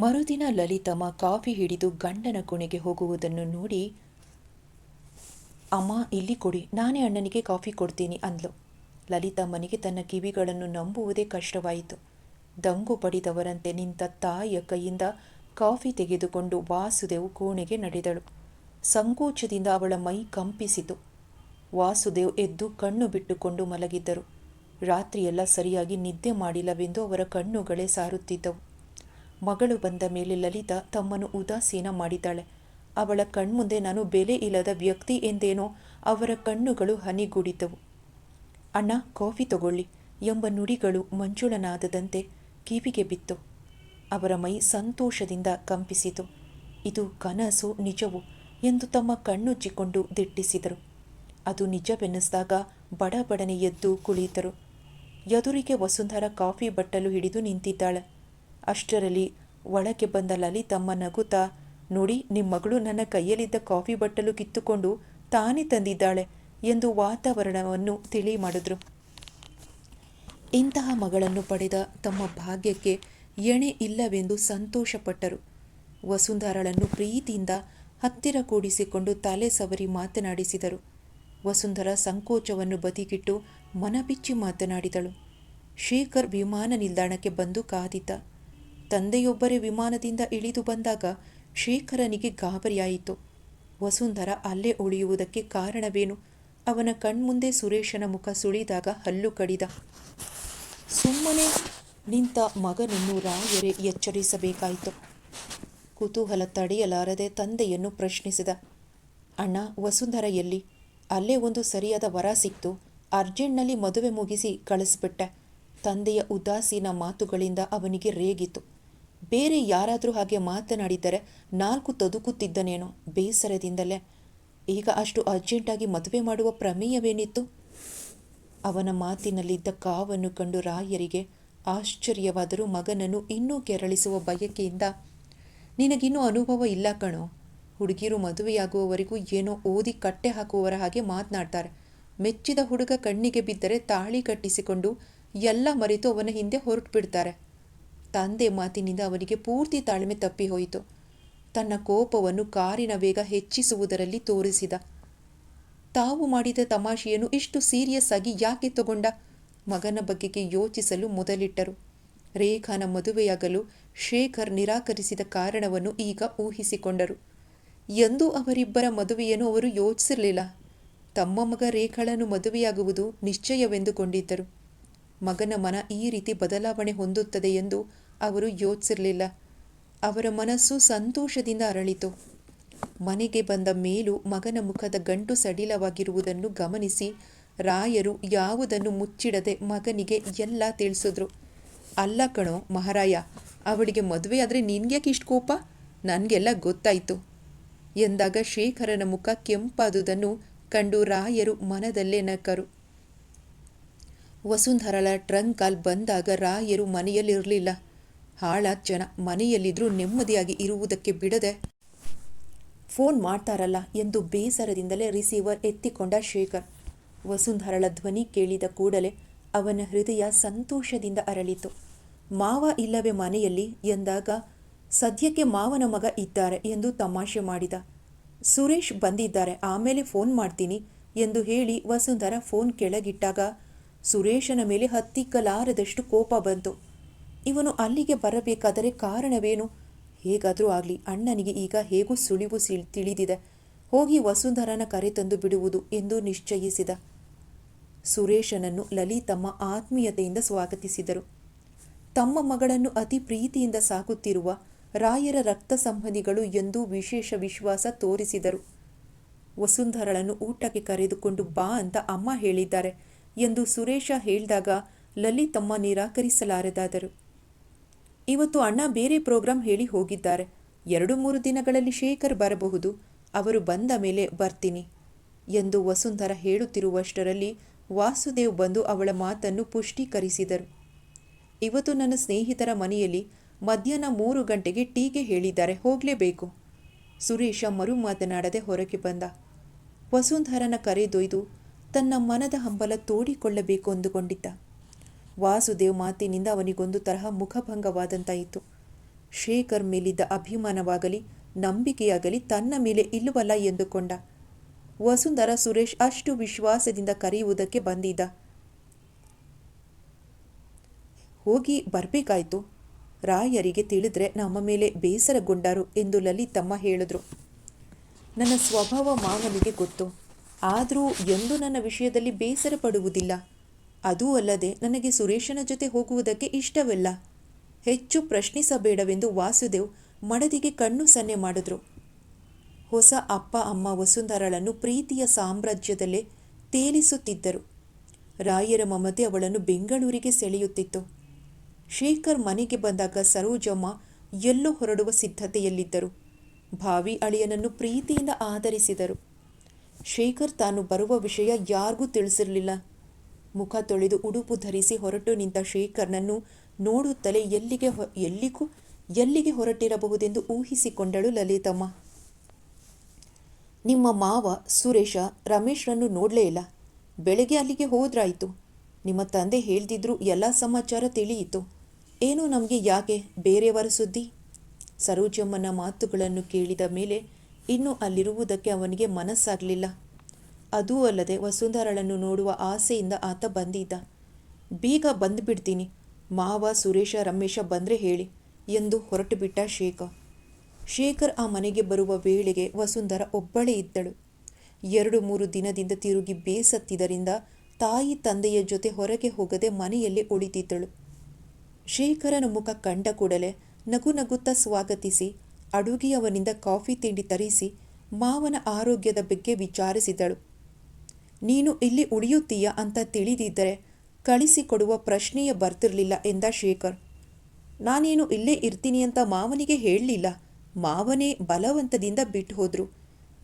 ಮರುದಿನ ಲಲಿತಮ್ಮ ಕಾಫಿ ಹಿಡಿದು ಗಂಡನ ಕೋಣೆಗೆ ಹೋಗುವುದನ್ನು ನೋಡಿ, ಅಮ್ಮ, ಇಲ್ಲಿ ಕೊಡಿ, ನಾನೇ ಅಣ್ಣನಿಗೆ ಕಾಫಿ ಕೊಡ್ತೀನಿ ಅಂದ್ಲು. ಲಲಿತಮ್ಮನಿಗೆ ತನ್ನ ಕಿವಿಗಳನ್ನು ನಂಬುವುದೇ ಕಷ್ಟವಾಯಿತು. ದಂಗು ಪಡಿದವರಂತೆ ನಿಂತ ತಾಯಿಯ ಕೈಯಿಂದ ಕಾಫಿ ತೆಗೆದುಕೊಂಡು ವಾಸುದೇವ್ ಕೋಣೆಗೆ ನಡೆದಳು. ಸಂಕೋಚದಿಂದ ಅವಳ ಮೈ ಕಂಪಿಸಿತು. ವಾಸುದೇವ್ ಎದ್ದು ಕಣ್ಣು ಬಿಟ್ಟುಕೊಂಡು ಮಲಗಿದ್ದರು. ರಾತ್ರಿಯೆಲ್ಲ ಸರಿಯಾಗಿ ನಿದ್ದೆ ಮಾಡಿಲ್ಲವೆಂದು ಅವರ ಕಣ್ಣುಗಳೇ ಸಾರುತ್ತಿದ್ದವು. ಮಗಳು ಬಂದ ಮೇಲೆ ಲಲಿತಾ ತಮ್ಮನ್ನು ಉದಾಸೀನ ಮಾಡಿದ್ದಾಳೆ. ಅವಳ ಕಣ್ಮುಂದೆ ನಾನು ಬೆಲೆ ಇಲ್ಲದ ವ್ಯಕ್ತಿ ಎಂದೇನೋ ಅವರ ಕಣ್ಣುಗಳು ಹನಿಗೂಡಿದ್ದವು. ಅಣ್ಣ, ಕಾಫಿ ತಗೊಳ್ಳಿ ಎಂಬ ನುಡಿಗಳು ಮಂಜುಳನಾದದಂತೆ ಕಿವಿಗೆ ಬಿತ್ತು. ಅವರ ಮೈ ಸಂತೋಷದಿಂದ ಕಂಪಿಸಿತು. ಇದು ಕನಸು ನಿಜವು ಎಂದು ತಮ್ಮ ಕಣ್ಣುಜ್ಜಿಕೊಂಡು ದಿಟ್ಟಿಸಿದರು. ಅದು ನಿಜವೆನ್ನಿಸಿದಾಗ ಬಡಬಡನೆ ಎದ್ದು ಕುಳಿತರು. ಎದುರಿಗೆ ವಸುಂಧರ ಕಾಫಿ ಬಟ್ಟಲು ಹಿಡಿದು ನಿಂತಿದ್ದಾಳೆ. ಅಷ್ಟರಲ್ಲಿ ಒಳಗೆ ಬಂದ ಲಲಿತಮ್ಮ ನಗುತ್ತಾ ನೋಡಿ ನಿಮ್ಮ ಮಗಳು ನನ್ನ ಕೈಯಲ್ಲಿದ್ದ ಕಾಫಿ ಬಟ್ಟಲು ಕಿತ್ತುಕೊಂಡು ತಾನೇ ತಂದಿದ್ದಾಳೆ ಎಂದು ವಾತಾವರಣವನ್ನು ತಿಳಿ ಮಾಡಿದ್ರು ಇಂತಹ ಮಗಳನ್ನು ಪಡೆದ ತಮ್ಮ ಭಾಗ್ಯಕ್ಕೆ ಎಣೆ ಇಲ್ಲವೆಂದು ಸಂತೋಷಪಟ್ಟರು. ವಸುಂಧರಳನ್ನು ಪ್ರೀತಿಯಿಂದ ಹತ್ತಿರ ಕೂಡಿಸಿಕೊಂಡು ತಲೆ ಸವರಿ ಮಾತನಾಡಿಸಿದರು. ವಸುಂಧರ ಸಂಕೋಚವನ್ನು ಬದಿಗಿಟ್ಟು ಮನಬಿಚ್ಚಿ ಮಾತನಾಡಿದಳು. ಶೇಖರ್ ವಿಮಾನ ನಿಲ್ದಾಣಕ್ಕೆ ಬಂದು ಕಾದಿದ್ದ. ತಂದೆಯೊಬ್ಬರೇ ವಿಮಾನದಿಂದ ಇಳಿದು ಬಂದಾಗ ಶೇಖರನಿಗೆ ಗಾಬರಿಯಾಯಿತು. ವಸುಂಧರ ಅಲ್ಲೇ ಉಳಿಯುವುದಕ್ಕೆ ಕಾರಣವೇನು? ಅವನ ಕಣ್ಮುಂದೆ ಸುರೇಶನ ಮುಖ ಸುಳಿದಾಗ ಹಲ್ಲು ಕಡಿದ. ಸುಮ್ಮನೆ ನಿಂತ ಮಗನನ್ನು ರಾಯರೇ ಎಚ್ಚರಿಸಬೇಕಾಯಿತು. ಕುತೂಹಲ ತಡೆಯಲಾರದೆ ತಂದೆಯನ್ನು ಪ್ರಶ್ನಿಸಿದ. ಅಣ್ಣ, ವಸುಂಧರ ಎಲ್ಲಿ? ಅಲ್ಲೇ ಒಂದು ಸರಿಯಾದ ವರ ಸಿಕ್ತು. ಅರ್ಜೆಂಟ್ನಲ್ಲಿ ಮದುವೆ ಮುಗಿಸಿ ಕಳಿಸ್ಬಿಟ್ಟೆ. ತಂದೆಯ ಉದಾಸೀನ ಮಾತುಗಳಿಂದ ಅವನಿಗೆ ರೇಗಿತು. ಬೇರೆ ಯಾರಾದರೂ ಹಾಗೆ ಮಾತನಾಡಿದ್ದರೆ ನಾಲ್ಕು ತದುಕುತ್ತಿದ್ದನೇನೋ ಬೇಸರದಿಂದಲೇ. ಈಗ ಅಷ್ಟು ಅರ್ಜೆಂಟಾಗಿ ಮದುವೆ ಮಾಡುವ ಪ್ರಮೇಯವೇನಿತ್ತು? ಅವನ ಮಾತಿನಲ್ಲಿದ್ದ ಕಾವನ್ನು ಕಂಡು ರಾಯರಿಗೆ ಆಶ್ಚರ್ಯವಾದರೂ ಮಗನನ್ನು ಇನ್ನೂ ಕೆರಳಿಸುವ ಬಯಕೆಯಿಂದ, ನಿನಗಿನ್ನೂ ಅನುಭವ ಇಲ್ಲ ಕಣೋ. ಹುಡುಗಿರು ಮದುವೆಯಾಗುವವರೆಗೂ ಏನೋ ಓದಿ ಕಟ್ಟೆ ಹಾಕುವವರ ಹಾಗೆ ಮಾತನಾಡ್ತಾರೆ. ಮೆಚ್ಚಿದ ಹುಡುಗ ಕಣ್ಣಿಗೆ ಬಿದ್ದರೆ ತಾಳಿ ಕಟ್ಟಿಸಿಕೊಂಡು ಎಲ್ಲ ಮರೆತು ಅವನ ಹಿಂದೆ ಹೊರಟು ಬಿಡ್ತಾರೆ. ತಂದೆ ಮಾತಿನಿಂದ ಅವನಿಗೆ ಪೂರ್ತಿ ತಾಳ್ಮೆ ತಪ್ಪಿ ಹೋಯಿತು. ತನ್ನ ಕೋಪವನ್ನು ಕಾರಿನ ವೇಗ ಹೆಚ್ಚಿಸುವುದರಲ್ಲಿ ತೋರಿಸಿದ. ತಾವು ಮಾಡಿದ ತಮಾಷೆಯನ್ನು ಇಷ್ಟು ಸೀರಿಯಸ್ ಆಗಿ ಯಾಕೆ ತಗೊಂಡ? ಮಗನ ಬಗ್ಗೆಗೆ ಯೋಚಿಸಲು ಮೊದಲಿಟ್ಟರು. ರೇಖಾನ ಮದುವೆಯಾಗಲು ಶೇಖರ್ ನಿರಾಕರಿಸಿದ ಕಾರಣವನ್ನು ಈಗ ಊಹಿಸಿಕೊಂಡರು. ಎಂದೂ ಅವರಿಬ್ಬರ ಮದುವೆಯನ್ನು ಅವರು ಯೋಚಿಸಿರಲಿಲ್ಲ ತಮ್ಮ ಮಗ ರೇಖಾಳನ್ನು ಮದುವೆಯಾಗುವುದು ನಿಶ್ಚಯವೆಂದುಕೊಂಡಿದ್ದರು. ಮಗನ ಮನ ಈ ರೀತಿ ಬದಲಾವಣೆ ಹೊಂದುತ್ತದೆ ಎಂದು ಅವರು ಯೋಚಿಸಿರಲಿಲ್ಲ. ಅವರ ಮನಸ್ಸು ಸಂತೋಷದಿಂದ ಅರಳಿತು. ಮನೆಗೆ ಬಂದ ಮೇಲೂ ಮಗನ ಮುಖದ ಗಂಟು ಸಡಿಲವಾಗಿರುವುದನ್ನು ಗಮನಿಸಿ ರಾಯರು ಯಾವುದನ್ನು ಮುಚ್ಚಿಡದೆ ಮಗನಿಗೆ ಎಲ್ಲ ತಿಳಿಸಿದ್ರು. ಅಲ್ಲ ಕಣೋ ಮಹಾರಾಯ, ಅವಳಿಗೆ ಮದುವೆ ಆದರೆ ನಿನ್ಗ್ಯಾಕೆ ಇಷ್ಟು ಕೋಪ? ನನಗೆಲ್ಲ ಗೊತ್ತಾಯಿತು ಎಂದಾಗ ಶೇಖರನ ಮುಖ ಕೆಂಪಾದುದನ್ನು ಕಂಡು ರಾಯರು ಮನದಲ್ಲೇ ನಕ್ಕರು. ವಸುಂಧರಳ ಟ್ರಂಕ್ ಕಾಲ್ ಬಂದಾಗ ರಾಯರು ಮನೆಯಲ್ಲಿರಲಿಲ್ಲ. ಹಾಳಾದ ಜನ ಮನೆಯಲ್ಲಿದ್ದರೂ ನೆಮ್ಮದಿಯಾಗಿ ಇರುವುದಕ್ಕೆ ಬಿಡದೆ ಫೋನ್ ಮಾಡ್ತಾರಲ್ಲ ಎಂದು ಬೇಸರದಿಂದಲೇ ರಿಸೀವರ್ ಎತ್ತಿಕೊಂಡ ಶೇಖರ್. ವಸುಂಧರಳ ಧ್ವನಿ ಕೇಳಿದ ಕೂಡಲೇ ಅವನ ಹೃದಯ ಸಂತೋಷದಿಂದ ಅರಳಿತು. ಮಾವ ಇಲ್ಲವೇ ಮನೆಯಲ್ಲಿ? ಎಂದಾಗ, ಸದ್ಯಕ್ಕೆ ಮಾವನ ಮಗ ಇದ್ದಾರೆ ಎಂದು ತಮಾಷೆ ಮಾಡಿದ. ಸುರೇಶ್ ಬಂದಿದ್ದಾರೆ, ಆಮೇಲೆ ಫೋನ್ ಮಾಡ್ತೀನಿ ಎಂದು ಹೇಳಿ ವಸುಂಧರ ಫೋನ್ ಕೆಳಗಿಟ್ಟಾಗ ಸುರೇಶನ ಮೇಲೆ ಹತ್ತಿಕ್ಕಲಾರದಷ್ಟು ಕೋಪ ಬಂತು. ಇವನು ಅಲ್ಲಿಗೆ ಬರಬೇಕಾದರೆ ಕಾರಣವೇನು? ಹೇಗಾದರೂ ಆಗಲಿ, ಅಣ್ಣನಿಗೆ ಈಗ ಹೇಗೂ ಸುಳಿವು ಸಿಳ್ ತಿಳಿದಿದೆ. ಹೋಗಿ ವಸುಂಧರನ ಕರೆತಂದು ಬಿಡುವುದು ಎಂದು ನಿಶ್ಚಯಿಸಿದ. ಸುರೇಶನನ್ನು ಲಲಿತಮ್ಮ ಆತ್ಮೀಯತೆಯಿಂದ ಸ್ವಾಗತಿಸಿದರು. ತಮ್ಮ ಮಗಳನ್ನು ಅತಿ ಪ್ರೀತಿಯಿಂದ ಸಾಕುತ್ತಿರುವ ರಾಯರ ರಕ್ತ ಸಂಬಂಧಿಗಳು ಎಂದು ವಿಶೇಷ ವಿಶ್ವಾಸ ತೋರಿಸಿದರು. ವಸುಂಧರಳನ್ನು ಊಟಕ್ಕೆ ಕರೆದುಕೊಂಡು ಬಾ ಅಂತ ಅಮ್ಮ ಹೇಳಿದ್ದಾರೆ. ಎಂದು ಸುರೇಶ ಹೇಳಿದಾಗ ಲಲಿತಮ್ಮ ನಿರಾಕರಿಸಲಾರದಾದರು. ಇವತ್ತು ಅಣ್ಣ ಬೇರೆ ಪ್ರೋಗ್ರಾಂ ಹೇಳಿ ಹೋಗಿದ್ದಾರೆ. ಎರಡು ಮೂರು ದಿನಗಳಲ್ಲಿ ಶೇಖರ್ ಬರಬಹುದು. ಅವರು ಬಂದ ಮೇಲೆ ಬರ್ತೀನಿ ಎಂದು ವಸುಂಧರ ಹೇಳುತ್ತಿರುವಷ್ಟರಲ್ಲಿ ವಾಸುದೇವ್ ಬಂದು ಅವಳ ಮಾತನ್ನು ಪುಷ್ಟೀಕರಿಸಿದರು. ಇವತ್ತು ನನ್ನ ಸ್ನೇಹಿತರ ಮನೆಯಲ್ಲಿ ಮಧ್ಯಾಹ್ನ ಮೂರು ಗಂಟೆಗೆ ಟೀಗೆ ಹೇಳಿದ್ದಾರೆ. ಹೋಗಲೇಬೇಕು ಸುರೇಶ ಮರು ಮಾತನಾಡದೆ ಹೊರಗೆ ಬಂದ. ವಸುಂಧರನ ಕರೆದೊಯ್ದು ತನ್ನ ಮನದ ಹಂಬಲ ತೋಡಿಕೊಳ್ಳಬೇಕು ಅಂದುಕೊಂಡಿದ್ದ. ವಾಸುದೇವ್ ಮಾತಿನಿಂದ ಅವನಿಗೊಂದು ತರಹ ಮುಖಭಂಗವಾದಂತಾಯಿತು. ಶೇಖರ್ ಮೇಲಿದ್ದ ಅಭಿಮಾನವಾಗಲಿ, ನಂಬಿಕೆಯಾಗಲಿ ತನ್ನ ಮೇಲೆ ಇಲ್ಲವಲ್ಲ ಎಂದುಕೊಂಡ. ವಸುಂಧರ ಸುರೇಶ್ ಅಷ್ಟು ವಿಶ್ವಾಸದಿಂದ ಕರೆಯುವುದಕ್ಕೆ ಬಂದಿದ್ದ. ಹೋಗಿ ಬರಬೇಕಾಯ್ತು. ರಾಯರಿಗೆ ತಿಳಿದ್ರೆ ನಮ್ಮ ಮೇಲೆ ಬೇಸರಗೊಂಡರು ಎಂದು ಲಲಿತಮ್ಮ ಹೇಳಿದ್ರು. ನನ್ನ ಸ್ವಭಾವ ಮಾವನಿಗೆ ಗೊತ್ತು. ಆದರೂ ಎಂದು ನನ್ನ ವಿಷಯದಲ್ಲಿ ಬೇಸರ ಪಡುವುದಿಲ್ಲ. ಅದೂ ಅಲ್ಲದೆ ನನಗೆ ಸುರೇಶನ ಜೊತೆ ಹೋಗುವುದಕ್ಕೆ ಇಷ್ಟವಿಲ್ಲ. ಹೆಚ್ಚು ಪ್ರಶ್ನಿಸಬೇಡವೆಂದು ವಾಸುದೇವ್ ಮಡದಿಗೆ ಕಣ್ಣು ಸನ್ನೆ ಮಾಡಿದ್ರು. ಹೊಸ ಅಪ್ಪ ಅಮ್ಮ ವಸುಂಧರಳನ್ನು ಪ್ರೀತಿಯ ಸಾಮ್ರಾಜ್ಯದಲ್ಲೇ ತೇಲಿಸುತ್ತಿದ್ದರು. ರಾಯರ ಮಮತೆ ಅವಳನ್ನು ಬೆಂಗಳೂರಿಗೆ ಸೆಳೆಯುತ್ತಿತ್ತು. ಶೇಖರ್ ಮನೆಗೆ ಬಂದಾಗ ಸರೋಜಮ್ಮ ಎಲ್ಲೋ ಹೊರಡುವ ಸಿದ್ಧತೆಯಲ್ಲಿದ್ದರು. ಭಾವಿ ಅಳಿಯನನ್ನು ಪ್ರೀತಿಯಿಂದ ಆದರಿಸಿದರು ಶೇಖರ್ ತಾನು ಬರುವ ವಿಷಯ ಯಾರಿಗೂ ತಿಳಿಸಿರಲಿಲ್ಲ. ಮುಖ ತೊಳೆದು ಉಡುಪು ಧರಿಸಿ ಹೊರಟು ನಿಂತ ಶೇಖರ್ನನ್ನು ನೋಡುತ್ತಲೇ ಎಲ್ಲಿಗೆ ಎಲ್ಲಿಗೂ, ಎಲ್ಲಿಗೆ ಹೊರಟಿರಬಹುದೆಂದು ಊಹಿಸಿಕೊಂಡಳು ಲಲಿತಮ್ಮ. ನಿಮ್ಮ ಮಾವ ಸುರೇಶ ರಮೇಶ್ರನ್ನು ನೋಡಲೇ ಇಲ್ಲ. ಬೆಳಗ್ಗೆ ಅಲ್ಲಿಗೆ ಹೋದ್ರಾಯಿತು. ನಿಮ್ಮ ತಂದೆ ಹೇಳ್ದಿದ್ರು ಎಲ್ಲ ಸಮಾಚಾರ ತಿಳಿಯಿತು. ಏನು ನಮಗೆ ಯಾಕೆ ಬೇರೆಯವರ ಸುದ್ದಿ? ಸರೋಜಮ್ಮನ ಮಾತುಗಳನ್ನು ಕೇಳಿದ ಮೇಲೆ ಇನ್ನು ಅಲ್ಲಿರುವುದಕ್ಕೆ ಅವನಿಗೆ ಮನಸ್ಸಾಗಲಿಲ್ಲ. ಅದೂ ಅಲ್ಲದೆ ವಸುಂಧರಳನ್ನು ನೋಡುವ ಆಸೆಯಿಂದ ಆತ ಬಂದಿದ್ದ. ಬೀಗ ಬಂದುಬಿಡ್ತೀನಿ. ಮಾವ, ಸುರೇಶ, ರಮೇಶ ಬಂದರೆ ಹೇಳಿ ಎಂದು ಹೊರಟು ಬಿಟ್ಟ ಶೇಖರ್. ಶೇಖರ್ ಆ ಮನೆಗೆ ಬರುವ ವೇಳೆಗೆ ವಸುಂಧರ ಒಬ್ಬಳೇ ಇದ್ದಳು. ಎರಡು ಮೂರು ದಿನದಿಂದ ತಿರುಗಿ ಬೇಸತ್ತಿದ್ದರಿಂದ ತಾಯಿ ತಂದೆಯ ಜೊತೆ ಹೊರಗೆ ಹೋಗದೆ ಮನೆಯಲ್ಲಿ ಉಳಿದಿದ್ದಳು. ಶೇಖರನ ಮುಖ ಕಂಡ ಕೂಡಲೇ ನಗು ನಗುತ್ತಾ ಸ್ವಾಗತಿಸಿ ಅಡುಗೆಯವನಿಂದ ಕಾಫಿ ತಿಂಡಿ ತರಿಸಿ ಮಾವನ ಆರೋಗ್ಯದ ಬಗ್ಗೆ ವಿಚಾರಿಸಿದಳು. ನೀನು ಇಲ್ಲಿ ಉಳಿಯುತ್ತೀಯ ಅಂತ ತಿಳಿದಿದ್ದರೆ ಕಳಿಸಿಕೊಡುವ ಪ್ರಶ್ನೆಯೇ ಬರ್ತಿರಲಿಲ್ಲ ಎಂದ ಶೇಖರ್. ನಾನೇನು ಇಲ್ಲೇ ಇರ್ತೀನಿ ಅಂತ ಮಾವನಿಗೆ ಹೇಳಲಿಲ್ಲ. ಮಾವನೇ ಬಲವಂತದಿಂದ ಬಿಟ್ಟು ಹೋದ್ರು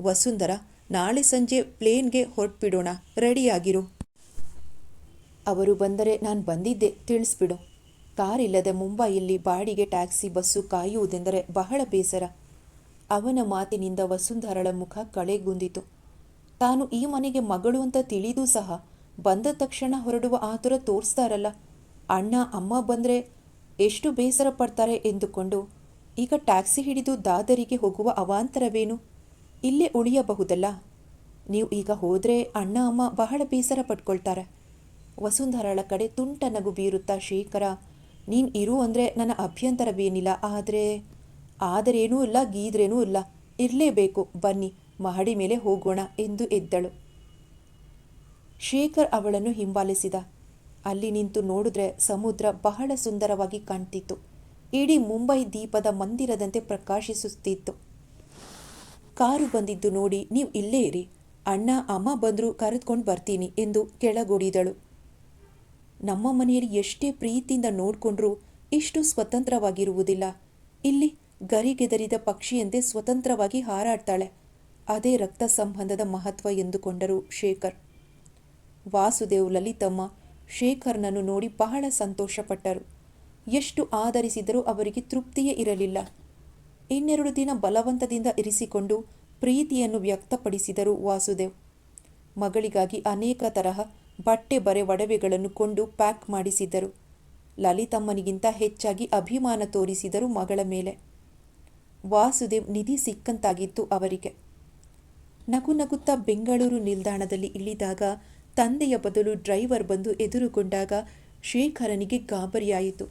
ವಸುಂಧರ, ನಾಳೆ ಸಂಜೆ ಪ್ಲೇನ್ಗೆ ಹೊರಟ್ಬಿಡೋಣ. ರೆಡಿಯಾಗಿರು. ಅವರು ಬಂದರೆ ನಾನು ಬಂದಿದ್ದೆ. ತಿಳಿಸ್ಬಿಡು. ಕಾರಿಲ್ಲದೆ ಮುಂಬೈಯಲ್ಲಿ ಬಾಡಿಗೆ ಟ್ಯಾಕ್ಸಿ ಬಸ್ಸು ಕಾಯುವುದೆಂದರೆ ಬಹಳ ಬೇಸರ. ಅವನ ಮಾತಿನಿಂದ ವಸುಂಧರಳ ಮುಖ ಕಳೆಗುಂದಿತು. ತಾನು ಈ ಮನೆಗೆ ಮಗಳು ಅಂತ ತಿಳಿದೂ ಸಹ ಬಂದ ತಕ್ಷಣ ಹೊರಡುವ ಆತುರ ತೋರಿಸ್ತಾರಲ್ಲ. ಅಣ್ಣ, ಅಮ್ಮ ಬಂದರೆ ಎಷ್ಟು ಬೇಸರ ಪಡ್ತಾರೆ ಎಂದುಕೊಂಡು, ಈಗ ಟ್ಯಾಕ್ಸಿ ಹಿಡಿದು ದಾದರಿಗೆ ಹೋಗುವ ಅವಾಂತರವೇನು? ಇಲ್ಲೇ ಉಳಿಯಬಹುದಲ್ಲ. ನೀವು ಈಗ ಹೋದರೆ ಅಣ್ಣ, ಅಮ್ಮ ಬಹಳ ಬೇಸರ ಪಡ್ಕೊಳ್ತಾರೆ. ವಸುಂಧರಳ ಕಡೆ ತುಂಟ ನಗು ಬೀರುತ್ತಾ ಶೇಖರ ನೀನು ಇರು ಅಂದರೆ ನನ್ನ ಅಭ್ಯಂತರವೇನಿಲ್ಲ, ಆದರೆ ಆದರೇನೂ ಇಲ್ಲ, ಗೀದ್ರೇನೂ ಇಲ್ಲ. ಇರಲೇಬೇಕು, ಬನ್ನಿ, ಮಹಡಿ ಮೇಲೆ ಹೋಗೋಣ ಎಂದು ಎದ್ದಳು. ಶೇಖರ್ ಅವಳನ್ನು ಹಿಂಬಾಲಿಸಿದ. ಅಲ್ಲಿ ನಿಂತು ನೋಡಿದ್ರೆ ಸಮುದ್ರ ಬಹಳ ಸುಂದರವಾಗಿ ಕಾಣ್ತಿತ್ತು. ಇಡೀ ಮುಂಬೈ ದೀಪದ ಮಂದಿರದಂತೆ ಪ್ರಕಾಶಿಸುತ್ತಿತ್ತು. ಕಾರು ಬಂದಿದ್ದು ನೋಡಿ, ನೀವು ಇಲ್ಲೇ ಇರಿ. ಅಣ್ಣ, ಅಮ್ಮ ಬಂದರೂ ಕರೆದುಕೊಂಡು ಬರ್ತೀನಿ ಎಂದು ಕೆಳಗೊಡಿದಳು ನಮ್ಮ ಮನೆಯಲ್ಲಿ ಎಷ್ಟೇ ಪ್ರೀತಿಯಿಂದ ನೋಡಿಕೊಂಡ್ರೂ ಇಷ್ಟು ಸ್ವತಂತ್ರವಾಗಿರುವುದಿಲ್ಲ. ಇಲ್ಲಿ ಗರಿಗೆದರಿದ ಪಕ್ಷಿಯಂತೆ ಸ್ವತಂತ್ರವಾಗಿ ಹಾರಾಡ್ತಾಳೆ. ಅದೇ ರಕ್ತ ಸಂಬಂಧದ ಮಹತ್ವ ಎಂದುಕೊಂಡರು ಶೇಖರ್. ವಾಸುದೇವ್ ಲಲಿತಮ್ಮ ಶೇಖರ್ನನ್ನು ನೋಡಿ ಬಹಳ ಸಂತೋಷಪಟ್ಟರು. ಎಷ್ಟು ಆಧರಿಸಿದರೂ ಅವರಿಗೆ ತೃಪ್ತಿಯೇ ಇರಲಿಲ್ಲ. ಇನ್ನೆರಡು ದಿನ ಬಲವಂತದಿಂದ ಇರಿಸಿಕೊಂಡು ಪ್ರೀತಿಯನ್ನು ವ್ಯಕ್ತಪಡಿಸಿದರು ವಾಸುದೇವ್. ಮಗಳಿಗಾಗಿ ಅನೇಕ ತರಹ ಬಟ್ಟೆ ಬರೆ ಒಡವೆಗಳನ್ನು ಕೊಂಡು ಪ್ಯಾಕ್ ಮಾಡಿಸಿದ್ದರು ಲಲಿತಮ್ಮನಿಗಿಂತ ಹೆಚ್ಚಾಗಿ ಅಭಿಮಾನ ತೋರಿಸಿದರು ಮಗಳ ಮೇಲೆ. ವಾಸುದೇವ್ ನಿಧಿ ಸಿಕ್ಕಂತಾಗಿತ್ತು ಅವರಿಗೆ. ನಗು ನಗುತ್ತಾ ಬೆಂಗಳೂರು ನಿಲ್ದಾಣದಲ್ಲಿ ಇಳಿದಾಗ ತಂದೆಯ ಬದಲು ಡ್ರೈವರ್ ಬಂದು ಎದುರುಗೊಂಡಾಗ ಶೇಖರನಿಗೆ ಗಾಬರಿಯಾಯಿತು.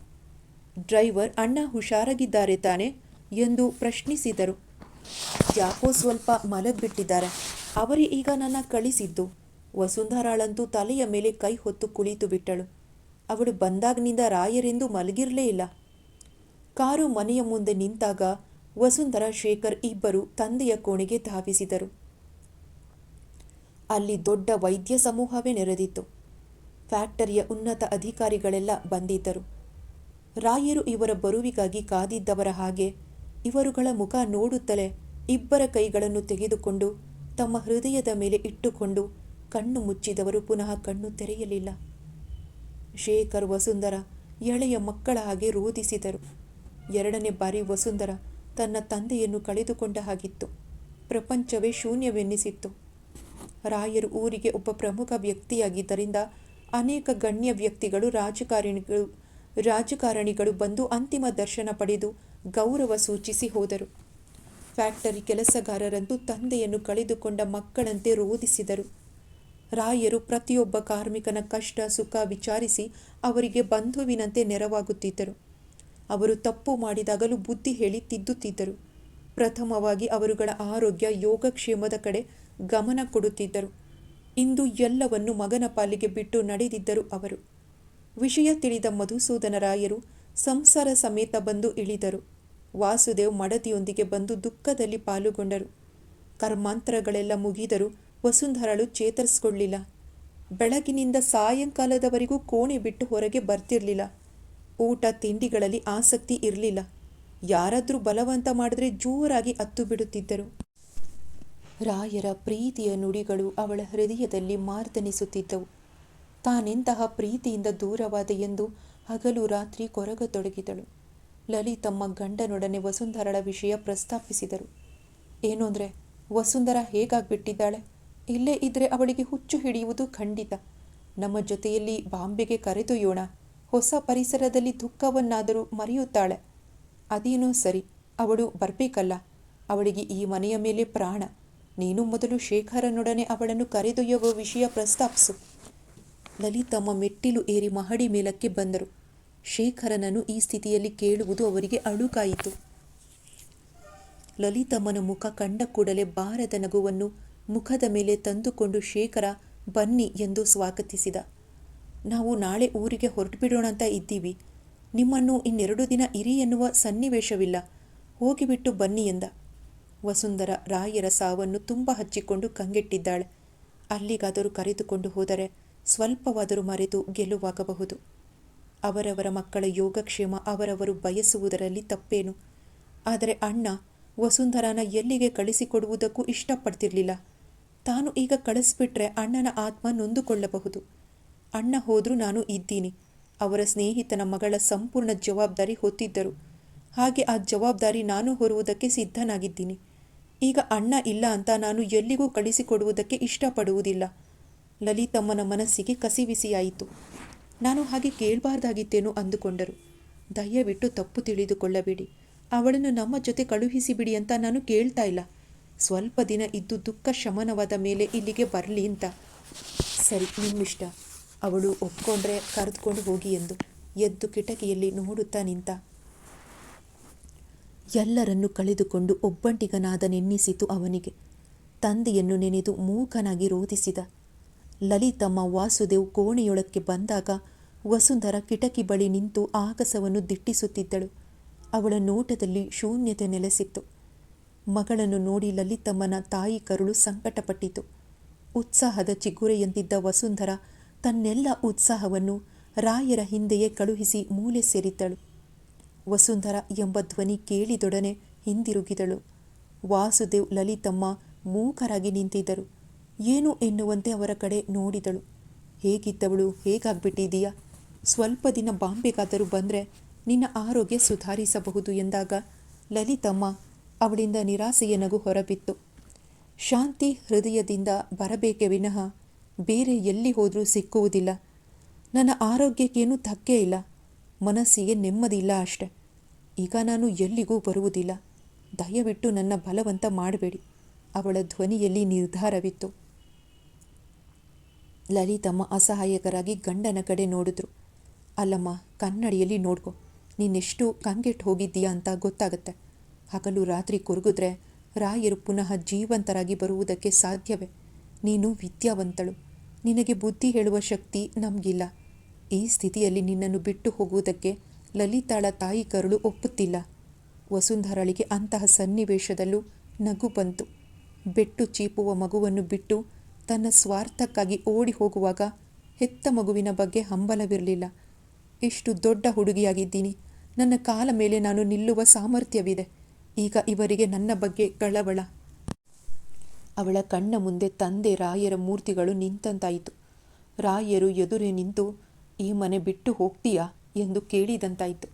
ಡ್ರೈವರ್, ಅಣ್ಣ ಹುಷಾರಾಗಿದ್ದಾರೆ ತಾನೆ? ಎಂದು ಪ್ರಶ್ನಿಸಿದರು. ಯಾಕೋ ಸ್ವಲ್ಪ ಮಲಗಿಬಿಟ್ಟಿದ್ದಾರೆ. ಅವರೇ ಈಗ ನನ್ನ ಕಳಿಸಿದ್ದು. ವಸುಂಧರಾಳಂತೂ ತಲೆಯ ಮೇಲೆ ಕೈ ಹೊತ್ತು ಕುಳಿತು ಬಿಟ್ಟಳು. ಅವಳು ಬಂದಾಗ್ನಿಂದ ರಾಯರೆಂದು ಮಲಗಿರಲೇ ಇಲ್ಲ. ಕಾರು ಮನೆಯ ಮುಂದೆ ನಿಂತಾಗ ವಸುಂಧರ ಶೇಖರ್ ಇಬ್ಬರು ತಂದೆಯ ಕೋಣೆಗೆ ಧಾವಿಸಿದರು. ಅಲ್ಲಿ ದೊಡ್ಡ ವೈದ್ಯ ಸಮೂಹವೇ ನೆರೆದಿತ್ತು. ಫ್ಯಾಕ್ಟರಿಯ ಉನ್ನತ ಅಧಿಕಾರಿಗಳೆಲ್ಲ ಬಂದಿದ್ದರು. ರಾಯರು ಇವರ ಬರುವಿಗಾಗಿ ಕಾದಿದ್ದವರ ಹಾಗೆ ಇವರುಗಳ ಮುಖ ನೋಡುತ್ತಲೇ ಇಬ್ಬರ ಕೈಗಳನ್ನು ತೆಗೆದುಕೊಂಡು ತಮ್ಮ ಹೃದಯದ ಮೇಲೆ ಇಟ್ಟುಕೊಂಡು ಕಣ್ಣು ಮುಚ್ಚಿದವರು ಪುನಃ ಕಣ್ಣು ತೆರೆಯಲಿಲ್ಲ. ಶೇಖರ್, ವಸುಂಧರ ಎಳೆಯ ಮಕ್ಕಳ ಹಾಗೆ ರೋಧಿಸಿದರು ಎರಡನೇ ಬಾರಿ ವಸುಂಧರ ತನ್ನ ತಂದೆಯನ್ನು ಕಳೆದುಕೊಂಡ ಹಾಗಿತ್ತು. ಪ್ರಪಂಚವೇ ಶೂನ್ಯವೆನ್ನಿಸಿತ್ತು. ರಾಯರು ಊರಿಗೆ ಒಬ್ಬ ಪ್ರಮುಖ ವ್ಯಕ್ತಿಯಾಗಿದ್ದರಿಂದ ಅನೇಕ ಗಣ್ಯ ವ್ಯಕ್ತಿಗಳು ರಾಜಕಾರಣಿಗಳು ರಾಜಕಾರಣಿಗಳು ಬಂದು ಅಂತಿಮ ದರ್ಶನ ಪಡೆದು ಗೌರವ ಸೂಚಿಸಿ ಹೋದರು. ಫ್ಯಾಕ್ಟರಿ ಕೆಲಸಗಾರರಂತೂ ತಂದೆಯನ್ನು ಕಳೆದುಕೊಂಡ ಮಕ್ಕಳಂತೆ ರೋಧಿಸಿದರು ರಾಯರು ಪ್ರತಿಯೊಬ್ಬ ಕಾರ್ಮಿಕನ ಕಷ್ಟ, ಸುಖ ವಿಚಾರಿಸಿ ಅವರಿಗೆ ಬಂಧುವಿನಂತೆ ನೆರವಾಗುತ್ತಿದ್ದರು. ಅವರು ತಪ್ಪು ಮಾಡಿದಾಗಲೂ ಬುದ್ಧಿ ಹೇಳಿ ತಿದ್ದುತ್ತಿದ್ದರು ಪ್ರಥಮವಾಗಿ ಅವರುಗಳ ಆರೋಗ್ಯ ಯೋಗಕ್ಷೇಮದ ಕಡೆ ಗಮನ ಕೊಡುತ್ತಿದ್ದರು. ಇಂದು ಎಲ್ಲವನ್ನು ಮಗನ ಪಾಲಿಗೆ ಬಿಟ್ಟು ನಡೆದಿದ್ದರು ಅವರು. ವಿಷಯ ತಿಳಿದ ಮಧುಸೂದನ ರಾಯರು ಸಂಸಾರ ಸಮೇತ ಬಂದು ಇಳಿದರು. ವಾಸುದೇವ್ ಮಡದಿಯೊಂದಿಗೆ ಬಂದು ದುಃಖದಲ್ಲಿ ಪಾಲುಗೊಂಡರು. ಕರ್ಮಾಂತರಗಳೆಲ್ಲ ಮುಗಿದರೂ ವಸುಂಧರಳು ಚೇತರಿಸ್ಕೊಳ್ಳಿಲ್ಲ. ಬೆಳಗಿನಿಂದ ಸಾಯಂಕಾಲದವರೆಗೂ ಕೋಣೆ ಬಿಟ್ಟು ಹೊರಗೆ ಬರ್ತಿರ್ಲಿಲ್ಲ. ಊಟ ತಿಂಡಿಗಳಲ್ಲಿ ಆಸಕ್ತಿ ಇರಲಿಲ್ಲ. ಯಾರಾದರೂ ಬಲವಂತ ಮಾಡಿದ್ರೆ ಜೋರಾಗಿ ಅತ್ತು ಬಿಡುತ್ತಿದ್ದರು. ರಾಯರ ಪ್ರೀತಿಯ ನುಡಿಗಳು ಅವಳ ಹೃದಯದಲ್ಲಿ ಮಾರ್ದನಿಸುತ್ತಿದ್ದವು. ತಾನೆಂತಹ ಪ್ರೀತಿಯಿಂದ ದೂರವಾದ ಎಂದು ಹಗಲು ರಾತ್ರಿ ಕೊರಗತೊಡಗಿದಳು. ಲಲಿತಮ್ಮ ಗಂಡನೊಡನೆ ವಸುಂಧರಳ ವಿಷಯ ಪ್ರಸ್ತಾಪಿಸಿದರು. ಏನು ಅಂದರೆ, ವಸುಂಧರ ಹೇಗಾಗ್ಬಿಟ್ಟಿದ್ದಾಳೆ? ಇಲ್ಲೇ ಇದ್ರೆ ಅವಳಿಗೆ ಹುಚ್ಚು ಹಿಡಿಯುವುದು ಖಂಡಿತ. ನಮ್ಮ ಜೊತೆಯಲ್ಲಿ ಬಾಂಬೆಗೆ ಕರೆದೊಯ್ಯೋಣ. ಹೊಸ ಪರಿಸರದಲ್ಲಿ ದುಃಖವನ್ನಾದರೂ ಮರೆಯುತ್ತಾಳೆ. ಅದೇನೋ ಸರಿ, ಅವಳು ಬರಬೇಕಲ್ಲ. ಅವಳಿಗೆ ಈ ಮನೆಯ ಮೇಲೆ ಪ್ರಾಣ. ನೀನು ಮೊದಲು ಶೇಖರನೊಡನೆ ಅವಳನ್ನು ಕರೆದೊಯ್ಯುವ ವಿಷಯ ಪ್ರಸ್ತಾಪಿಸು. ಲಲಿತಮ್ಮ ಮೆಟ್ಟಿಲು ಏರಿ ಮಹಡಿ ಮೇಲಕ್ಕೆ ಬಂದರು. ಶೇಖರನನ್ನು ಈ ಸ್ಥಿತಿಯಲ್ಲಿ ಕೇಳುವುದು ಅವರಿಗೆ ಅಳುಕಾಯಿತು ಲಲಿತಮ್ಮನ ಮುಖ ಕಂಡ ಕೂಡಲೇ ಬಾರದ ನಗುವನ್ನು ಮುಖದ ಮೇಲೆ ತಂದುಕೊಂಡು ಶೇಖರ, ಬನ್ನಿ ಎಂದು ಸ್ವಾಗತಿಸಿದ. ನಾವು ನಾಳೆ ಊರಿಗೆ ಹೊರಟುಬಿಡೋಣ ಅಂತ ಇದ್ದೀವಿ. ನಿಮ್ಮನ್ನು ಇನ್ನೆರಡು ದಿನ ಇರಿ ಎನ್ನುವ ಸನ್ನಿವೇಶವಿಲ್ಲ. ಹೋಗಿಬಿಟ್ಟು ಬನ್ನಿ ಎಂದ. ವಸುಂಧರ ರಾಯರ ಸಾವನ್ನು ತುಂಬ ಹಚ್ಚಿಕೊಂಡು ಕಂಗೆಟ್ಟಿದ್ದಾಳೆ. ಅಲ್ಲಿಗಾದರೂ ಕರೆದುಕೊಂಡು ಹೋದರೆ ಸ್ವಲ್ಪವಾದರೂ ಮರೆತು ಗೆಲುವಾಗಬಹುದು. ಅವರವರ ಮಕ್ಕಳ ಯೋಗಕ್ಷೇಮ ಅವರವರು ಬಯಸುವುದರಲ್ಲಿ ತಪ್ಪೇನು. ಆದರೆ ಅಣ್ಣ ವಸುಂಧರನ ಎಲ್ಲಿಗೆ ಕಳಿಸಿಕೊಡುವುದಕ್ಕೂ ಇಷ್ಟಪಡ್ತಿರ್ಲಿಲ್ಲ. ತಾನು ಈಗ ಕಳಿಸ್ಬಿಟ್ರೆ ಅಣ್ಣನ ಆತ್ಮ ನೊಂದುಕೊಳ್ಳಬಹುದು. ಅಣ್ಣ ಹೋದರೂ ನಾನು ಇದ್ದೀನಿ. ಅವರ ಸ್ನೇಹಿತನ ಮಗಳ ಸಂಪೂರ್ಣ ಜವಾಬ್ದಾರಿ ಹೊತ್ತಿದ್ದರು. ಹಾಗೆ ಆ ಜವಾಬ್ದಾರಿ ನಾನು ಹೊರುವುದಕ್ಕೆ ಸಿದ್ಧನಾಗಿದ್ದೀನಿ. ಈಗ ಅಣ್ಣ ಇಲ್ಲ ಅಂತ ನಾನು ಎಲ್ಲಿಗೂ ಕಳಿಸಿಕೊಡುವುದಕ್ಕೆ ಇಷ್ಟಪಡುವುದಿಲ್ಲ. ಲಲಿತಮ್ಮನ ಮನಸ್ಸಿಗೆ ಕಸಿವಿಸಿಯಾಯಿತು. ನಾನು ಹಾಗೆ ಕೇಳಬಾರ್ದಾಗಿತ್ತೇನೋ ಅಂದುಕೊಂಡರು. ದಯವಿಟ್ಟು ತಪ್ಪು ತಿಳಿದುಕೊಳ್ಳಬೇಡಿ. ಅವಳನ್ನು ನಮ್ಮ ಜೊತೆ ಕಳುಹಿಸಿಬಿಡಿ ಅಂತ ನಾನು ಕೇಳ್ತಾ ಇಲ್ಲ. ಸ್ವಲ್ಪ ದಿನ ಇದ್ದು ದುಃಖ ಶಮನವಾದ ಮೇಲೆ ಇಲ್ಲಿಗೆ ಬರಲಿ ಅಂತ. ಸರಿ, ನಿಮ್ಮಿಷ್ಟ. ಅವಳು ಒಪ್ಕೊಂಡ್ರೆ ಕರೆದುಕೊಂಡು ಹೋಗಿ ಎಂದು ಎದ್ದು ಕಿಟಕಿಯಲ್ಲಿ ನೋಡುತ್ತಾ ನಿಂತ. ಎಲ್ಲರನ್ನು ಕಳೆದುಕೊಂಡು ಒಬ್ಬಂಟಿಗನಾದನೆನ್ನಿಸಿತು ಅವನಿಗೆ. ತಂದೆಯನ್ನು ನೆನೆದು ಮೂಕನಾಗಿ ರೋಧಿಸಿದ. ಲಲಿತಮ್ಮ ವಾಸುದೇವ್ ಕೋಣೆಯೊಳಕ್ಕೆ ಬಂದಾಗ ವಸುಂಧರ ಕಿಟಕಿ ಬಳಿ ನಿಂತು ಆಗಸವನ್ನು ದಿಟ್ಟಿಸುತ್ತಿದ್ದಳು. ಅವಳ ನೋಟದಲ್ಲಿ ಶೂನ್ಯತೆ ನೆಲೆಸಿತ್ತು. ಮಗಳನ್ನು ನೋಡಿ ಲಲಿತಮ್ಮನ ತಾಯಿ ಕರುಳು ಸಂಕಟಪಟ್ಟಿತು. ಉತ್ಸಾಹದ ಚಿಗುರೆಯಂತಿದ್ದ ವಸುಂಧರ ತನ್ನೆಲ್ಲ ಉತ್ಸಾಹವನ್ನು ರಾಯರ ಹಿಂದೆಯೇ ಕಳುಹಿಸಿ ಮೂಲೆ ಸೇರಿದ್ದಳು. ವಸುಂಧರ ಎಂಬ ಧ್ವನಿ ಕೇಳಿದೊಡನೆ ಹಿಂದಿರುಗಿದಳು. ವಾಸುದೇವ್ ಲಲಿತಮ್ಮ ಮೂಕರಾಗಿ ನಿಂತಿದ್ದರು. ಏನು ಎನ್ನುವಂತೆ ಅವರ ಕಡೆ ನೋಡಿದಳು. ಹೇಗಿದ್ದವಳು ಹೇಗಾಗ್ಬಿಟ್ಟಿದೀಯಾ ಸ್ವಲ್ಪ ದಿನ ಬಾಂಬೆಗಾದರೂ ಬಂದರೆ ನಿನ್ನ ಆರೋಗ್ಯ ಸುಧಾರಿಸಬಹುದು ಎಂದಾಗ ಲಲಿತಮ್ಮ ಅವಳಿಂದ ನಿರಾಸೆಯ ನಗು ಹೊರಬಿತ್ತು. ಶಾಂತಿ ಹೃದಯದಿಂದ ಬರಬೇಕೆ ವಿನಃ ಬೇರೆ ಎಲ್ಲಿ ಹೋದರೂ ಸಿಕ್ಕುವುದಿಲ್ಲ. ನನ್ನ ಆರೋಗ್ಯಕ್ಕೇನೂ ಧಕ್ಕೆ ಇಲ್ಲ. ಮನಸ್ಸಿಗೆ ನೆಮ್ಮದಿ ಇಲ್ಲ ಅಷ್ಟೆ. ಈಗ ನಾನು ಎಲ್ಲಿಗೂ ಬರುವುದಿಲ್ಲ. ದಯವಿಟ್ಟು ನನ್ನ ಬಲವಂತ ಮಾಡಬೇಡಿ. ಅವಳ ಧ್ವನಿಯಲ್ಲಿ ನಿರ್ಧಾರವಿತ್ತು. ಲಲಿತಮ್ಮ ಅಸಹಾಯಕರಾಗಿ ಗಂಡನ ಕಡೆ ನೋಡಿದ್ರು. ಅಲ್ಲಮ್ಮ, ಕನ್ನಡಿಯಲ್ಲಿ ನೋಡ್ಕೊ. ನೀನೆಷ್ಟು ಕಂಗೆಟ್ಟು ಹೋಗಿದ್ದೀಯಾ ಅಂತ ಗೊತ್ತಾಗತ್ತೆ. ಹಗಲು ರಾತ್ರಿ ಕೊರಗಿದ್ರೆ ರಾಯರು ಪುನಃ ಜೀವಂತರಾಗಿ ಬರುವುದಕ್ಕೆ ಸಾಧ್ಯವೇ? ನೀನು ವಿದ್ಯಾವಂತಳು. ನಿನಗೆ ಬುದ್ಧಿ ಹೇಳುವ ಶಕ್ತಿ ನಮಗಿಲ್ಲ. ಈ ಸ್ಥಿತಿಯಲ್ಲಿ ನಿನ್ನನ್ನು ಬಿಟ್ಟು ಹೋಗುವುದಕ್ಕೆ ಲಲಿತಾಳ ತಾಯಿ ಕರುಳು ಒಪ್ಪುತ್ತಿಲ್ಲ. ವಸುಂಧರಳಿಗೆ ಅಂತಹ ಸನ್ನಿವೇಶದಲ್ಲೂ ನಗು ಬಂತು. ಬೆಟ್ಟು ಚೀಪುವ ಮಗುವನ್ನು ಬಿಟ್ಟು ತನ್ನ ಸ್ವಾರ್ಥಕ್ಕಾಗಿ ಓಡಿ ಹೋಗುವಾಗ ಹೆತ್ತ ಮಗುವಿನ ಬಗ್ಗೆ ಹಂಬಲವಿರಲಿಲ್ಲ. ಇಷ್ಟು ದೊಡ್ಡ ಹುಡುಗಿಯಾಗಿದ್ದೀನಿ. ನನ್ನ ಕಾಲ ಮೇಲೆ ನಾನು ನಿಲ್ಲುವ ಸಾಮರ್ಥ್ಯವಿದೆ. ಈಗ ಇವರಿಗೆ ನನ್ನ ಬಗ್ಗೆ ಕಳವಳ. ಅವಳ ಕಣ್ಣ ಮುಂದೆ ತಂದೆ ರಾಯರ ಮೂರ್ತಿಗಳು ನಿಂತಂತಾಯಿತು. ರಾಯರು ಎದುರೇ ನಿಂತು, ಈ ಮನೆ ಬಿಟ್ಟು ಹೋಗ್ತೀಯಾ? ಎಂದು ಕೇಳಿದಂತಾಯಿತು.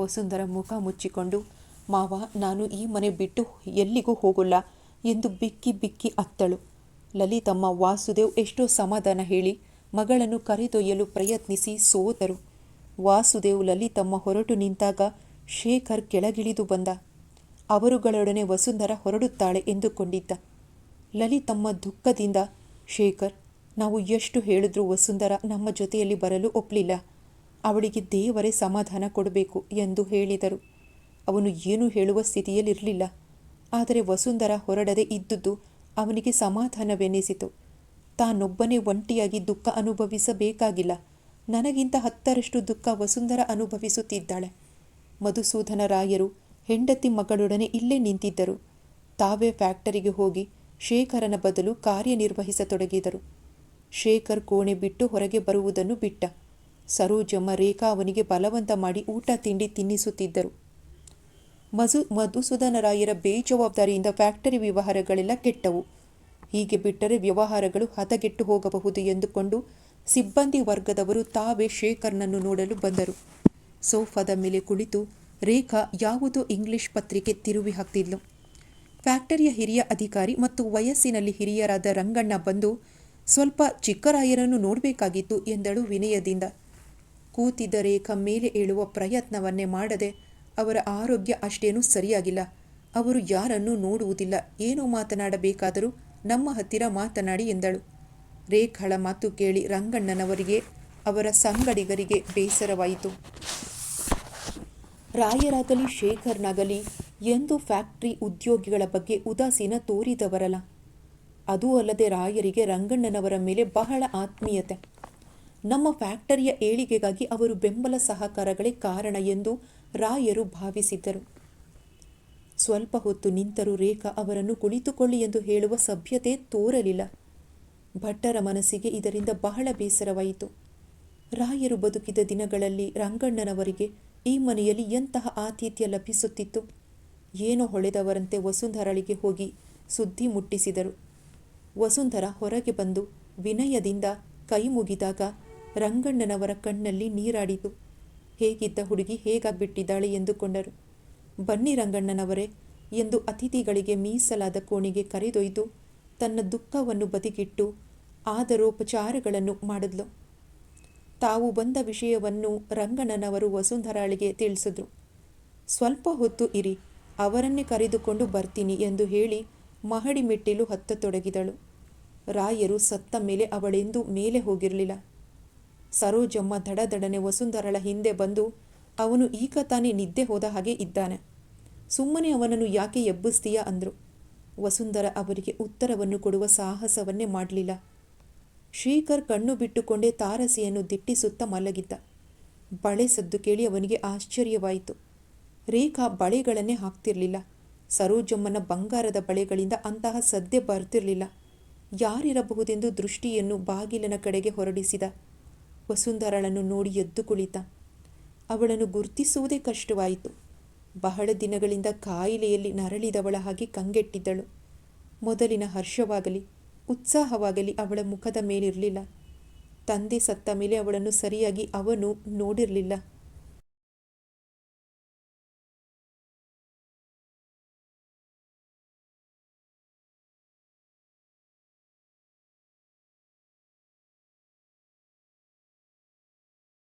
ವಸುಂಧರ ಮುಖ ಮುಚ್ಚಿಕೊಂಡು, ಮಾವ, ನಾನು ಈ ಮನೆ ಬಿಟ್ಟು ಎಲ್ಲಿಗೂ ಹೋಗೋಲ್ಲ ಎಂದು ಬಿಕ್ಕಿ ಬಿಕ್ಕಿ ಅತ್ತಳು. ಲಲಿತಮ್ಮ ವಾಸುದೇವ್ ಎಷ್ಟೋ ಸಮಾಧಾನ ಹೇಳಿ, ಮಗಳನ್ನು ಕರೆದೊಯ್ಯಲು ಪ್ರಯತ್ನಿಸಿ ಸೋತರು. ವಾಸುದೇವ್ ಲಲಿತಮ್ಮ ಹೊರಟು ನಿಂತಾಗ ಶೇಖರ್ ಕೆಳಗಿಳಿದು ಬಂದ. ಅವರುಗಳೊಡನೆ ವಸುಂಧರ ಹೊರಡುತ್ತಾಳೆ ಎಂದುಕೊಂಡಿದ್ದ. ಲಲಿತಮ್ಮ ದುಃಖದಿಂದ, ಶೇಖರ್, ನಾವು ಎಷ್ಟು ಹೇಳಿದ್ರೂ ವಸುಂಧರ ನಮ್ಮ ಜೊತೆಯಲ್ಲಿ ಬರಲು ಒಪ್ಪಲಿಲ್ಲ ಅವಳಿಗೆ ದೇವರೇ ಸಮಾಧಾನ ಕೊಡಬೇಕು ಎಂದು ಹೇಳಿದರು. ಅವನು ಏನೂ ಹೇಳುವ ಸ್ಥಿತಿಯಲ್ಲಿರಲಿಲ್ಲ. ಆದರೆ ವಸುಂಧರ ಹೊರಡದೆ ಇದ್ದುದು ಅವನಿಗೆ ಸಮಾಧಾನವೆನಿಸಿತು. ತಾನೊಬ್ಬನೇ ಒಂಟಿಯಾಗಿ ದುಃಖ ಅನುಭವಿಸಬೇಕಾಗಿಲ್ಲ. ನನಗಿಂತ ಹತ್ತರಷ್ಟು ದುಃಖ ವಸುಂಧರ ಅನುಭವಿಸುತ್ತಿದ್ದಾಳೆ. ಮಧುಸೂದನ ರಾಯರು ಹೆಂಡತಿ ಮಗಳೊಡನೆ ಇಲ್ಲೇ ನಿಂತಿದ್ದರು. ತಾವೇ ಫ್ಯಾಕ್ಟರಿಗೆ ಹೋಗಿ ಶೇಖರನ ಬದಲು ಕಾರ್ಯನಿರ್ವಹಿಸತೊಡಗಿದರು. ಶೇಖರ್ ಕೋಣೆ ಬಿಟ್ಟು ಹೊರಗೆ ಬರುವುದನ್ನು ಬಿಟ್ಟ. ಸರೋಜಮ್ಮ ರೇಖಾ ಅವನಿಗೆ ಬಲವಂತ ಮಾಡಿ ಊಟ ತಿಂಡಿ ತಿನ್ನಿಸುತ್ತಿದ್ದರು. ಮಧು ಮಧುಸೂದನ ರಾಯರ ಬೇಜವಾಬ್ದಾರಿಯಿಂದ ಫ್ಯಾಕ್ಟರಿ ವ್ಯವಹಾರಗಳೆಲ್ಲ ಕೆಟ್ಟವು. ಹೀಗೆ ಬಿಟ್ಟರೆ ವ್ಯವಹಾರಗಳು ಹದಗೆಟ್ಟು ಹೋಗಬಹುದು ಎಂದುಕೊಂಡು ಸಿಬ್ಬಂದಿ ವರ್ಗದವರು ತಾವೇ ಶೇಖರ್ನನ್ನು ನೋಡಲು ಬಂದರು. ಸೋಫಾದ ಮೇಲೆ ಕುಳಿತು ರೇಖಾ ಯಾವುದೋ ಇಂಗ್ಲಿಷ್ ಪತ್ರಿಕೆ ತಿರುವಿ ಹಾಕ್ತಿದ್ಲು. ಫ್ಯಾಕ್ಟರಿಯ ಹಿರಿಯ ಅಧಿಕಾರಿ ಮತ್ತು ವಯಸ್ಸಿನಲ್ಲಿ ಹಿರಿಯರಾದ ರಂಗಣ್ಣ ಬಂದು, ಸ್ವಲ್ಪ ಚಿಕ್ಕರಾಯರನ್ನು ನೋಡಬೇಕಾಗಿತ್ತು ಎಂದಳು ವಿನಯದಿಂದ. ಕೂತಿದ್ದ ರೇಖಾ ಮೇಲೆ ಏಳುವ ಪ್ರಯತ್ನವನ್ನೇ ಮಾಡದೆ, ಅವರ ಆರೋಗ್ಯ ಅಷ್ಟೇನೂ ಸರಿಯಾಗಿಲ್ಲ. ಅವರು ಯಾರನ್ನೂ ನೋಡುವುದಿಲ್ಲ. ಏನು ಮಾತನಾಡಬೇಕಾದರೂ ನಮ್ಮ ಹತ್ತಿರ ಮಾತನಾಡಿ ಎಂದಳು. ರೇಖಳ ಮಾತು ಕೇಳಿ ರಂಗಣ್ಣನವರಿಗೆ, ಅವರ ಸಂಗಡಿಗರಿಗೆ ಬೇಸರವಾಯಿತು. ರಾಯರಾಗಲಿ, ಶೇಖರ್ನಾಗಲಿ ಎಂದು ಫ್ಯಾಕ್ಟ್ರಿ ಉದ್ಯೋಗಿಗಳ ಬಗ್ಗೆ ಉದಾಸೀನ ತೋರಿದವರಲ್ಲ. ಅದೂ ಅಲ್ಲದೆ ರಾಯರಿಗೆ ರಂಗಣ್ಣನವರ ಮೇಲೆ ಬಹಳ ಆತ್ಮೀಯತೆ. ನಮ್ಮ ಫ್ಯಾಕ್ಟರಿಯ ಏಳಿಗೆಗಾಗಿ ಅವರು ಬೆಂಬಲ ಸಹಕಾರಗಳೇ ಕಾರಣ ಎಂದು ರಾಯರು ಭಾವಿಸಿದ್ದರು. ಸ್ವಲ್ಪ ಹೊತ್ತು ನಿಂತರೂ ರೇಖಾ ಅವರನ್ನು ಕುಳಿತುಕೊಳ್ಳಿ ಎಂದು ಹೇಳುವ ಸಭ್ಯತೆ ತೋರಲಿಲ್ಲ. ಭಟ್ಟರ ಮನಸ್ಸಿಗೆ ಇದರಿಂದ ಬಹಳ ಬೇಸರವಾಯಿತು. ರಾಯರು ಬದುಕಿದ ದಿನಗಳಲ್ಲಿ ರಂಗಣ್ಣನವರಿಗೆ ಈ ಮನೆಯಲ್ಲಿ ಎಂತಹ ಆತಿಥ್ಯ ಲಭಿಸುತ್ತಿತ್ತು? ಏನೋ ಹೊಳೆದವರಂತೆ ವಸುಂಧರಳಿಗೆ ಹೋಗಿ ಸುದ್ದಿ ಮುಟ್ಟಿಸಿದರು. ವಸುಂಧರ ಹೊರಗೆ ಬಂದು ವಿನಯದಿಂದ ಕೈ ಮುಗಿದಾಗ ರಂಗಣ್ಣನವರ ಕಣ್ಣಲ್ಲಿ ನೀರಾಡಿತು. ಹೇಗಿದ್ದ ಹುಡುಗಿ ಹೇಗಾಗ್ಬಿಟ್ಟಿದ್ದಾಳೆ ಎಂದುಕೊಂಡರು. ಬನ್ನಿ ರಂಗಣ್ಣನವರೇ ಎಂದು ಅತಿಥಿಗಳಿಗೆ ಮೀಸಲಾದ ಕೋಣೆಗೆ ಕರೆದೊಯ್ದು ತನ್ನ ದುಃಖವನ್ನು ಬದಿಗಿಟ್ಟು ಆದರೋಪಚಾರಗಳನ್ನು ಮಾಡಿದ್ಲು. ತಾವು ಬಂದ ವಿಷಯವನ್ನು ರಂಗಣ್ಣನವರು ವಸುಂಧರಾಳಿಗೆ ತಿಳಿಸಿದ್ರು. ಸ್ವಲ್ಪ ಹೊತ್ತು ಇರಿ, ಅವರನ್ನೇ ಕರೆದುಕೊಂಡು ಬರ್ತೀನಿ ಎಂದು ಹೇಳಿ ಮಹಡಿ ಮೆಟ್ಟಿಲು ಹತ್ತತೊಡಗಿದಳು. ರಾಯರು ಸತ್ತ ಮೇಲೆ ಅವಳೆಂದೂ ಮೇಲೆ ಹೋಗಿರಲಿಲ್ಲ. ಸರೋಜಮ್ಮ ದಡದಡನೆ ವಸುಂಧರಳ ಹಿಂದೆ ಬಂದು ಅವನು ಈಗ ತಾನೇ ನಿದ್ದೆ ಹೋದ ಹಾಗೆ ಇದ್ದಾನೆ. ಸುಮ್ಮನೆ ಅವನನ್ನು ಯಾಕೆ ಎಬ್ಬಿಸ್ತೀಯಾ? ಅಂದರು. ವಸುಂಧರ ಅವರಿಗೆ ಉತ್ತರವನ್ನು ಕೊಡುವ ಸಾಹಸವನ್ನೇ ಮಾಡಲಿಲ್ಲ. ಶ್ರೀಕರ್ ಕಣ್ಣು ಬಿಟ್ಟುಕೊಂಡೇ ತಾರಸಿಯನ್ನು ದಿಟ್ಟಿಸುತ್ತ ಮಲಗಿದ್ದ. ಬಳೆ ಸದ್ದು ಕೇಳಿ ಅವನಿಗೆ ಆಶ್ಚರ್ಯವಾಯಿತು. ರೇಖಾ ಬಳೆಗಳನ್ನೇ ಹಾಕ್ತಿರಲಿಲ್ಲ. ಸರೋಜಮ್ಮನ ಬಂಗಾರದ ಬಳೆಗಳಿಂದ ಅಂತಹ ಸದ್ದೆ ಬರ್ತಿರಲಿಲ್ಲ. ಯಾರಿರಬಹುದೆಂದು ದೃಷ್ಟಿಯನ್ನು ಬಾಗಿಲನ ಕಡೆಗೆ ಹೊರಡಿಸಿದ. ವಸುಂಧರಳನ್ನು ನೋಡಿ ಎದ್ದು ಕುಳಿತ. ಅವಳನ್ನು ಗುರ್ತಿಸುವುದೇ ಕಷ್ಟವಾಯಿತು. ಬಹಳ ದಿನಗಳಿಂದ ಕಾಯಿಲೆಯಲ್ಲಿ ನರಳಿದವಳ ಹಾಗೆ ಕಂಗೆಟ್ಟಿದ್ದಳು. ಮೊದಲಿನ ಹರ್ಷವಾಗಲಿ ಉತ್ಸಾಹವಾಗಲಿ ಅವಳ ಮುಖದ ಮೇಲಿರಲಿಲ್ಲ. ತಂದೆ ಸತ್ತ ಮೇಲೆ ಅವಳನ್ನು ಸರಿಯಾಗಿ ಅವನು ನೋಡಿರಲಿಲ್ಲ.